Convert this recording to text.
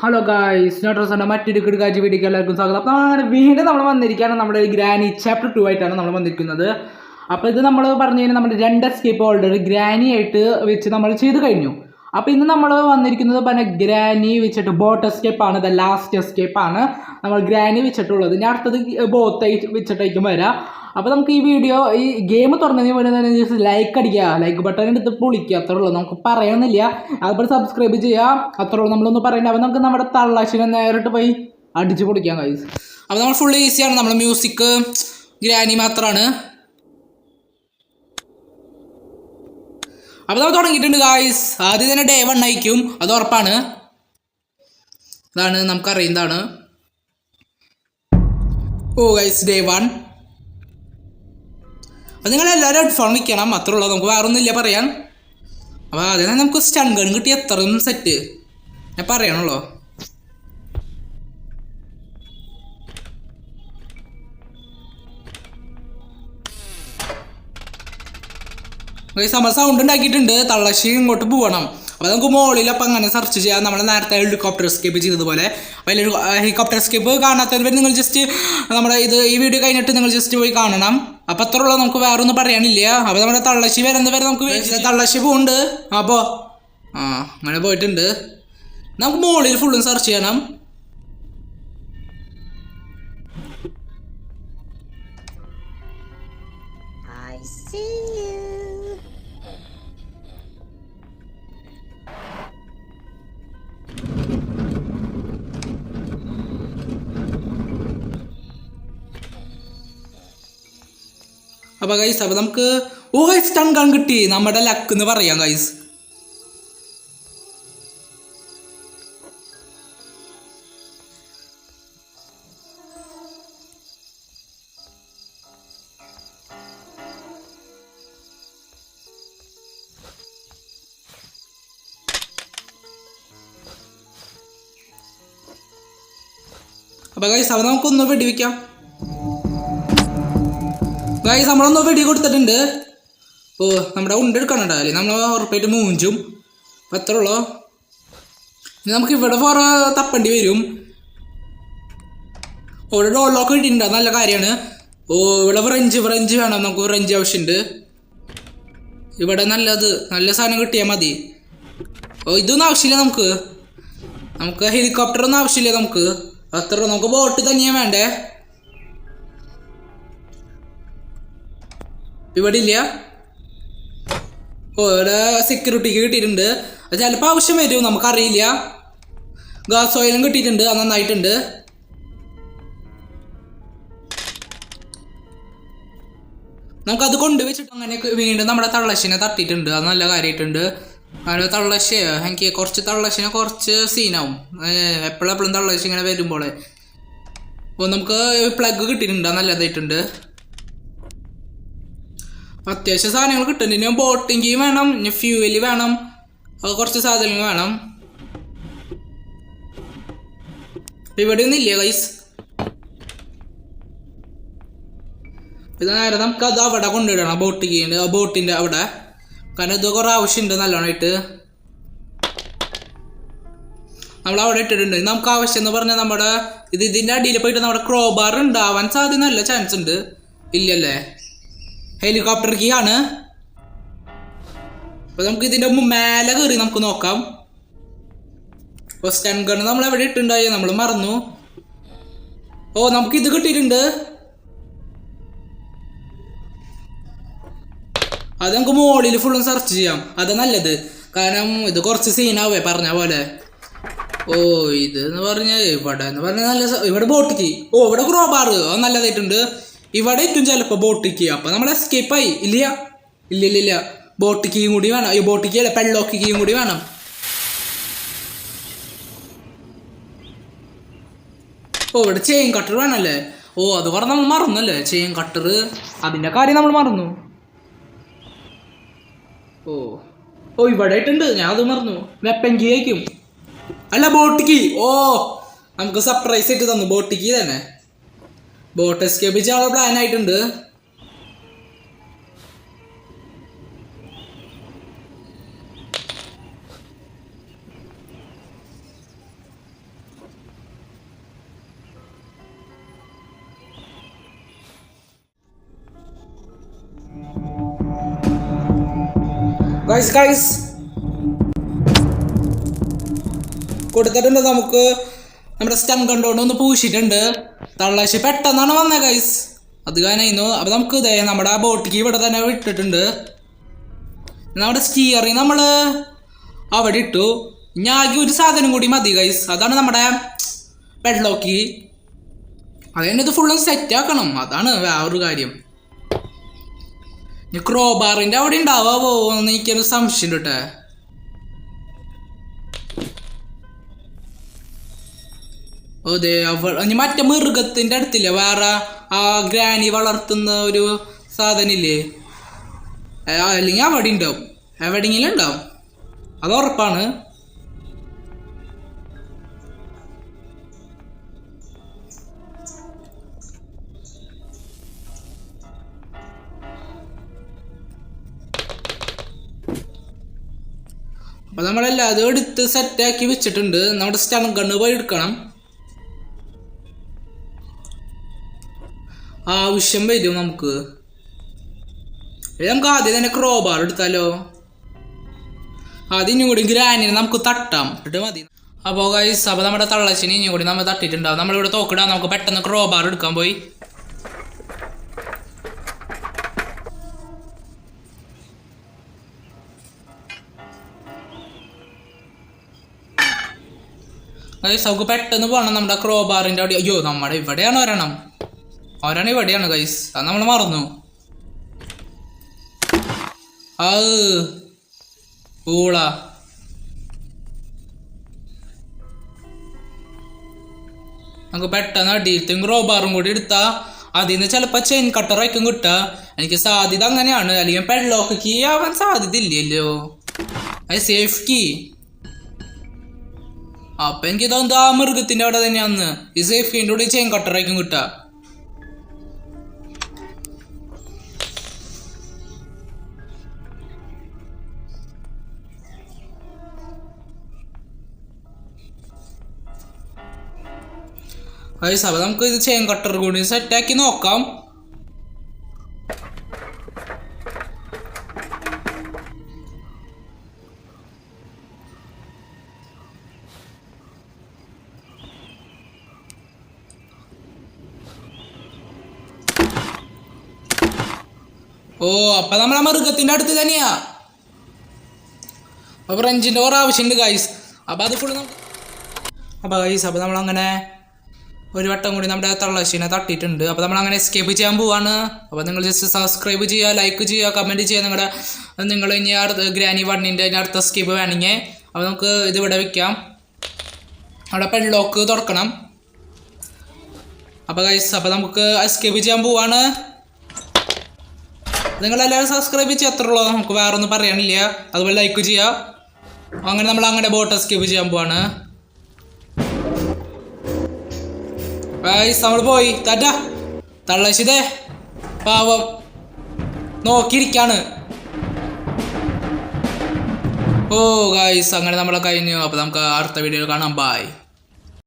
Hello guys നോട്രോസന്റെ മറ്റൊരു കിടക്കാഴ്ച വീഡിയോക്ക് എല്ലാവർക്കും സ്വാഗതം. അപ്പോൾ വീണ്ടും നമ്മൾ വന്നിരിക്കുകയാണ്. നമ്മുടെ ഗ്രാനി ചാപ്റ്റർ ടു ആയിട്ടാണ് നമ്മൾ വന്നിരിക്കുന്നത്. അപ്പോൾ ഇത് നമ്മൾ പറഞ്ഞു കഴിഞ്ഞാൽ നമ്മുടെ രണ്ട് എസ്കേപ്പ് ഓൾറെഡി ഗ്രാനി ആയിട്ട് വെച്ച് നമ്മൾ ചെയ്ത് കഴിഞ്ഞു. അപ്പോൾ ഇന്ന് നമ്മൾ വന്നിരിക്കുന്നത് പിന്നെ ഗ്രാനി വെച്ചിട്ട് ബോട്ട് എസ്കേപ്പ് ആണ്. ദ ലാസ്റ്റ് എസ്കേപ്പ് ആണ്. നമ്മൾ ഗ്രാനി വെച്ചിട്ടുള്ളത്. ഞാൻ അടുത്തത് ബോത്ത് വെച്ചിട്ടേക്കും വരാം. അപ്പോൾ നമുക്ക് ഈ വീഡിയോ ഈ ഗെയിം തുറന്നതിന് വേണ്ടി തന്നെ ജസ്റ്റ് ലൈക്ക് അടിക്കുക. ലൈക്ക് ബട്ടൺ എടുത്ത് പൊളിക്കുക. അത്രേ ഉള്ളൂ. നമുക്ക് പറയണമെന്നില്ല അതുപോലെ സബ്സ്ക്രൈബ് ചെയ്യുക. അത്രേ ഉള്ളൂ. നമ്മളൊന്നും പറയണ്ട. അപ്പോൾ നമുക്ക് നമ്മുടെ തള്ളാശിനെ നേരിട്ട് പോയി അടിച്ച് പൊളിക്കാം കൈസ് അപ്പോൾ നമ്മൾ ഫുള്ള് ഈസിയാണ് നമ്മൾ മ്യൂസിക് ഗ്രാനി മാത്രമാണ് അപ്പോൾ നമ്മൾ തുടങ്ങിയിട്ടുണ്ട് ഗായ്സ് ആദ്യം തന്നെ ഡേ വൺ അയക്കും അത് ഉറപ്പാണ്. ഇതാണ്. നമുക്കറിയുന്നതാണ്. ഓ ഗൈസ് ഡേ വൺ അപ്പം നിങ്ങൾ എല്ലാവരും ഹെഡ്ഫോൺ വയ്ക്കണം അത്രേ ഉള്ളൂ നമുക്ക് വേറെ ഒന്നുമില്ല പറയാൻ അപ്പോൾ അതിനെ നമുക്ക് സ്റ്റൺ കിട്ടി. എത്രയും സെറ്റ് ഞാൻ പറയണല്ലോ. നമ്മൾ സൗണ്ട് ഉണ്ടാക്കിയിട്ടുണ്ട്. തള്ളശ്ശി ഇങ്ങോട്ട് പോകണം അപ്പോൾ നമുക്ക് മുകളിൽ അപ്പം അങ്ങനെ സെർച്ച് ചെയ്യാം. നമ്മൾ നേരത്തെ ഹെലികോപ്റ്റർ എസ്കേപ്പ് ചെയ്തതുപോലെ. അപ്പോൾ ഹെലികോപ്റ്റർ എസ്കേപ്പ് കാണാത്തവർ നിങ്ങൾ ജസ്റ്റ് നമ്മുടെ ഇത് ഈ വീഡിയോ കഴിഞ്ഞിട്ട് നിങ്ങൾ ജസ്റ്റ് പോയി കാണണം. അപ്പം അത്ര ഉള്ളത് നമുക്ക് വേറെ ഒന്നും പറയാനില്ല. അപ്പൊ നമ്മുടെ തള്ളശ്ശി വരുന്ന വരെ നമുക്ക്. തള്ളശ്ശി. പോകുന്നുണ്ട് അപ്പോ ആ അങ്ങനെ പോയിട്ടുണ്ട്. നമുക്ക് മുകളിൽ ഫുള്ളും സെർച്ച് ചെയ്യണം. I see. അപ്പോൾ ഗൈസ് അപ്പോൾ നമുക്ക് ഓ ഗൈസ് ടൺ ഗൺ കിട്ടി. നമ്മുടെ ലക്ക് എന്ന് പറയാം ഗൈസ് അപ്പോൾ ഗൈസ് അപ്പോൾ നമുക്കൊന്ന് വെടിവെക്കാം. ഗൈസ് നമ്മളൊന്ന് വെടി കൊടുത്തിട്ടുണ്ട്. ഓ നമ്മുടെ ഉണ്ട എടുക്കണുണ്ടല്ലേ നമ്മൾ ഉറപ്പായിട്ട് മൂഞ്ചും. അപ്പം അത്ര ഉള്ളോ? നമുക്ക് ഇവിടെ വേറെ തപ്പേണ്ടി വരും. ഓരോ ഡോൾ ലോക്ക് കിട്ടിയിട്ടുണ്ട് നല്ല കാര്യമാണ്. ഓ ഇവിടെ ഫ്രഞ്ച് ഫ്രഞ്ച് വേണം. നമുക്ക് ഫ്രഞ്ച് ആവശ്യമുണ്ട് ഇവിടെ നല്ലത് നല്ല സാധനം കിട്ടിയാൽ മതി. ഓ ഇതൊന്നും ആവശ്യമില്ല നമുക്ക്. നമുക്ക് ഹെലികോപ്റ്ററൊന്നും ആവശ്യമില്ല നമുക്ക്. അത്ര നമുക്ക് ബോട്ട് തന്നെയാണ് വേണ്ടേ? ഇവിടെ ഇല്ല ഓ ഇവിടെ സെക്യൂരിറ്റിക്ക് കിട്ടിയിട്ടുണ്ട്. അത് ചിലപ്പോൾ ആവശ്യം വരും നമുക്കറിയില്ല. ഗ്യാസ് ഓയിലും കിട്ടിയിട്ടുണ്ട് അത് നന്നായിട്ടുണ്ട്. നമുക്കത് കൊണ്ടുവച്ചിട്ട് അങ്ങനെ വീണ്ടും നമ്മുടെ തള്ളശ്ശിനെ തട്ടിയിട്ടുണ്ട്. അത് നല്ല കാര്യമായിട്ടുണ്ട് അങ്ങനെ തള്ളശ്ശേ എനിക്ക് കുറച്ച് തള്ളശ്ശിനെ കുറച്ച് സീനാവും എപ്പോഴും എപ്പോഴും തള്ളശ്ശി ഇങ്ങനെ വരുമ്പോൾ അപ്പോൾ നമുക്ക് പ്ലഗ് കിട്ടിയിട്ടുണ്ട് നല്ലതായിട്ടുണ്ട്. അത്യാവശ്യം സാധനങ്ങൾ കിട്ടും ഇനി ബോട്ടിങ് വേണം ഇനി ഫ്യൂവൽ വേണം. അത് കുറച്ച് സാധനങ്ങൾ വേണം. ഇവിടെ ഒന്നും ഇല്ല ഗൈസ് ഇത് നേരെ നമുക്ക് അത് അവിടെ കൊണ്ടുവിടണം ബോട്ടിങ് ബോട്ടിന്റെ അവിടെ. കാരണം ഇത് കുറേ ആവശ്യമുണ്ട് നല്ലോണമായിട്ട്. നമ്മൾ അവിടെ ഇട്ടിട്ടുണ്ട്. നമുക്ക് ആവശ്യം എന്ന് പറഞ്ഞാൽ നമ്മുടെ ഇത് ഇതിന്റെ അടിയിൽ പോയിട്ട് നമ്മുടെ ക്രോബാർ ഉണ്ടാവാൻ സാധ്യത നല്ല ചാൻസ് ഉണ്ട്. ഇല്ലല്ലേ? ഹെലികോപ്റ്റർ കീ ആണ് അപ്പൊ നമുക്ക് ഇതിന്റെ മുമ്പ് മേലെ കയറി നമുക്ക് നോക്കാം. അപ്പൊ സ്റ്റൺ ഗൺ നമ്മൾ എവിടെ ഇട്ടുണ്ടായി നമ്മൾ മറന്നു. ഓ നമുക്ക് ഇത് കിട്ടിയിട്ടുണ്ട്. അത് നമുക്ക് മുകളിൽ ഫുള്ളും സെർച്ച് ചെയ്യാം. അത് നല്ലത്. കാരണം ഇത് കുറച്ച് സീനാവേ പറഞ്ഞ പോലെ. ഓ ഇത് എന്ന് പറഞ്ഞ ഇവിടെ എന്ന് പറഞ്ഞാൽ നല്ല ഇവിടെ ബോട്ടിക്ക് ഓ ഇവിടെ ക്രോബാർ നല്ലതായിട്ടുണ്ട്. ഇവിടെ ഏറ്റവും ചിലപ്പോൾ ബോട്ടിക്ക് അപ്പോൾ നമ്മൾ എസ്കേപ്പ് ആയി. ഇല്ല. ഇല്ല ഇല്ല ഇല്ല. കീയും കൂടി വേണം. ഈ ബോട്ടിക്ക് അല്ല പെള്ളോക്കിക്കും കൂടി വേണം. ഓ ഇവിടെ ചെയിൻ കട്ടർ വേണമല്ലേ ഓ അത് പറഞ്ഞ നമ്മൾ മറന്നല്ലേ? ചെയിൻ കട്ടർ അതിന്റെ കാര്യം നമ്മൾ മറന്നു. ഓ. ഓ ഇവിടെ ആയിട്ടുണ്ട്. ഞാൻ അത് മറന്നു. വെപ്പൻകി ആയിരിക്കും. അല്ല ബോട്ടിക്ക് ഓ നമുക്ക് സർപ്രൈസ് ആയിട്ട് തന്നു. ബോട്ടിക്ക് തന്നെ. ബോട്ട് എസ്കേപ്പ് ചെയ്യാനുള്ള പ്ലാൻ ആയിട്ടുണ്ട്. ഗൈസ് ഗൈസ് കൊടുത്തിട്ടുണ്ട് നമുക്ക്. നമ്മുടെ സ്റ്റം കണ്ടോണ്ട് ഒന്ന് പൂശിട്ടുണ്ട് തള്ളാശി പെട്ടെന്നാണ് വന്നത് ഗൈസ് അത് കാരണം അപ്പം നമുക്ക് ഇതേ നമ്മുടെ ആ ബോട്ടിക്ക് ഇവിടെ തന്നെ ഇട്ടിട്ടുണ്ട് നമ്മുടെ സ്റ്റിയറിങ് നമ്മൾ അവിടെ ഇട്ടു. ഇനി ആകെ ഒരു സാധനം കൂടി മതി ഗൈസ് അതാണ് നമ്മുടെ വെള്ളോക്കി അതുതന്നെ ഇത് ഫുള്ള് സെറ്റ് ആക്കണം. അതാണ് വേറൊരു കാര്യം. ഇനി ക്രോബാറിന്റെ അവിടെ ഉണ്ടാവാവോ എന്ന് എനിക്കൊരു സംശയം കേട്ടെ. അതെ അവൾ മറ്റേ മൃഗത്തിന്റെ അടുത്തില്ലേ? വേറെ ആ ഗ്രാനി വളർത്തുന്ന ഒരു സാധനില്ലേ? ഏ, അല്ലെങ്കിൽ അവിടെ ഉണ്ടാവും. എവിടെയെങ്കിലും ഉണ്ടാവും. അത് ഉറപ്പാണ്. അപ്പൊ അത് എടുത്ത് സെറ്റാക്കി വെച്ചിട്ടുണ്ട്. നമ്മുടെ സ്റ്റൺ ഗണ്ണ് പോയി എടുക്കണം. ആവശ്യം വരും നമുക്ക്. നമുക്ക് ആദ്യം തന്നെ ക്രോബാർ എടുത്താലോ? ആദ്യം ഇനി കൂടി ഗ്രാനിനെ നമുക്ക് തട്ടാം. എന്നിട്ട് മതി. അപ്പോൾ ഗൈസ് അപ്പോൾ നമ്മുടെ തള്ളച്ചിനെ ഇനിയും കൂടി നമ്മൾ തട്ടിയിട്ടുണ്ടാവും. നമ്മളിവിടെ തോക്കിടാം. നമുക്ക് പെട്ടെന്ന് ക്രോബാർ എടുക്കാൻ പോയി. ഗൈസ് നമുക്ക് പെട്ടെന്ന് പോകണം നമ്മുടെ ക്രോബാറിന്റെ അവിടെ. അയ്യോ നമ്മുടെ ഇവിടെയാണ് ഒരെണ്ണം. ഒരെണ്ണം ഇവിടെയാണ് ഗൈസ് അത് നമ്മൾ മറന്നു. ആ നമുക്ക് പെട്ടെന്ന് അടിയത്തും ക്രോബാറും കൂടി എടുത്താ. അതിൽ നിന്ന് ചിലപ്പോൾ ചെയിൻ കട്ടറായിരിക്കും കിട്ടുക. എനിക്ക് സാധ്യത അങ്ങനെയാണ്. അല്ലെങ്കിൽ പെള്ളോക്ക് കീ ആവാൻ സാധ്യത ഇല്ലല്ലോ അത് സേഫ് കീ അപ്പൊ എനിക്ക് തോന്നുന്നത് ആ മൃഗത്തിന്റെ അവിടെ തന്നെയാന്ന്. ഈ സേഫ് കീന്റെ കൂടെ ചെയിൻ കട്ടറായിരിക്കും കിട്ടുക. ഗൈസ് അപ്പോൾ നമുക്ക് ഇത് ചെയിൻ കട്ടർ കൂടി സെറ്റാക്കി നോക്കാം. ഓ അപ്പൊ നമ്മൾ ആ അടുത്ത് തന്നെയാ. അപ്പൊ ഫ്രഞ്ചിന്റെ ഓരോ ആവശ്യമുണ്ട് ഗൈസ് അപ്പൊ അത് നമുക്ക് അപ്പൊ ഗൈസ് അപ്പൊ നമ്മൾ അങ്ങനെ ഒരു വട്ടം കൂടി നമ്മുടെ തള്ളശീനെ തട്ടിയിട്ടുണ്ട്. അപ്പോൾ നമ്മൾ അങ്ങനെ എസ്കേപ്പ് ചെയ്യാൻ പോവാണ്. അപ്പോൾ നിങ്ങൾ ജസ്റ്റ് സബ്സ്ക്രൈബ് ചെയ്യുക ലൈക്ക് ചെയ്യുക കമന്റ് ചെയ്യുക. നിങ്ങളുടെ നിങ്ങൾ ഇനി അടുത്ത ഗ്രാനി വണ്ണിന്റെ അടുത്ത സ്കേപ്പ് വേണമെങ്കിൽ അപ്പോൾ നമുക്ക് ഇതിവിടെ വയ്ക്കാം അവിടെ പെൺലോക്ക് തുറക്കണം. അപ്പോൾ ഗൈസ് അപ്പോൾ നമുക്ക് എസ്കേപ്പ് ചെയ്യാൻ പോവാണ്. നിങ്ങളെല്ലാവരും സബ്സ്ക്രൈബ് ചെയ്യാൻ അത്ര ഉള്ളൂ? നമുക്ക് വേറെ ഒന്നും പറയാനില്ല. അതുപോലെ ലൈക്ക് ചെയ്യുക. അങ്ങനെ നമ്മൾ അങ്ങനെ ബോട്ട് എസ്കേപ്പ് ചെയ്യാൻ പോവാണ്. ഗൈസ് നമ്മൾ പോയി. തറ്റ തള്ളശിതേ പാവം. നോക്കിയിരിക്കാണ്. ഓ ഗൈസ് അങ്ങനെ നമ്മളെ കഴിഞ്ഞു. അപ്പോൾ നമുക്ക് അടുത്ത വീഡിയോയിൽ കാണാം. ബൈ